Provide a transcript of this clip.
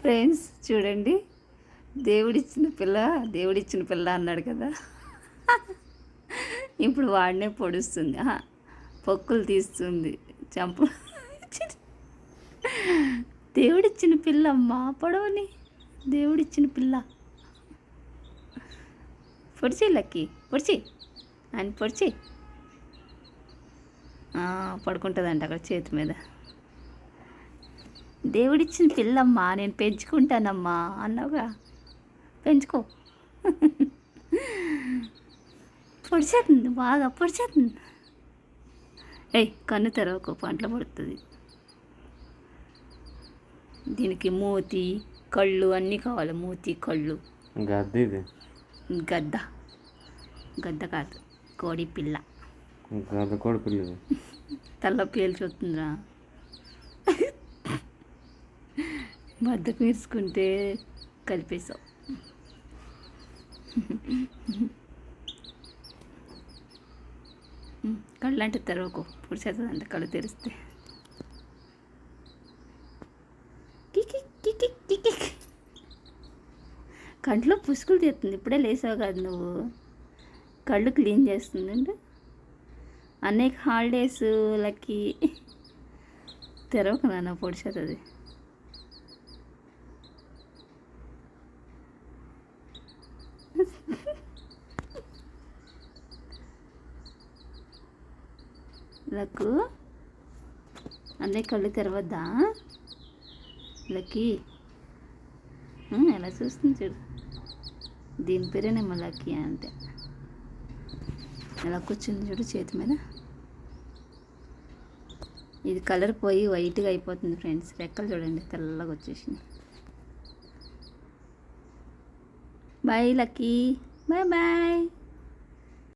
Friends చూడండి. దేవుడిచ్చిన పిల్ల దేవుడిచ్చిన పిల్ల అన్నాడు కదా. ఇప్పుడు వాడినే పొడుస్తుంది. పొక్కులు తీస్తుంది. చంప. దేవుడిచ్చిన పిల్ల మా పొడవని దేవుడిచ్చిన పిల్ల. పొడిచి లక్కీ పొడిచి. ఆయన పొడిచి. పడుకుంటుందంట అక్కడ చేతి మీద. దేవుడిచ్చిన పిల్లమ్మా నేను పెంచుకుంటానమ్మా అన్నావుగా. పెంచుకో. పొడిచేస్తుంది బాగా పొడిచేస్తుంది ఏయ్ కన్ను తెరవకు పంటలు పడుతుంది. దీనికి మూతి కళ్ళు అన్నీ కావాలి. మూతి కళ్ళు. గద్ది ఇది? గద్ద. గద్ద కాదు కోడి పిల్ల. గద్ద కూడా పిల్లది తల్ల పేల్చొస్తుందిరా బద్దకు మీర్చుకుంటే కలిపేసావు కళ్ళు అంటే తెరవకు. పొడిచేస్తుందంట కళ్ళు తెరిస్తే. కంట్లో పుసుకులు తీస్తుంది. ఇప్పుడే లేసావు కాదు నువ్వు. కళ్ళు క్లీన్ చేస్తుందండి అనేక హాలిడేస్ లకి తెరవకు నాన్న పొడిచేస్తుంది లక్కు. అన్నీ కళ్ళు తెరవద్దా? లక్కీ. ఎలా చూస్తుంది చూడు. దీని పేరేనేమో లక్కీ అంటే. ఎలా కూర్చుంది చూడు చేతి మీద. ఇది కలర్ పోయి వైట్గా అయిపోతుంది ఫ్రెండ్స్. రెక్కలు చూడండి తెల్లగా వచ్చేసింది. Bye lucky boy bye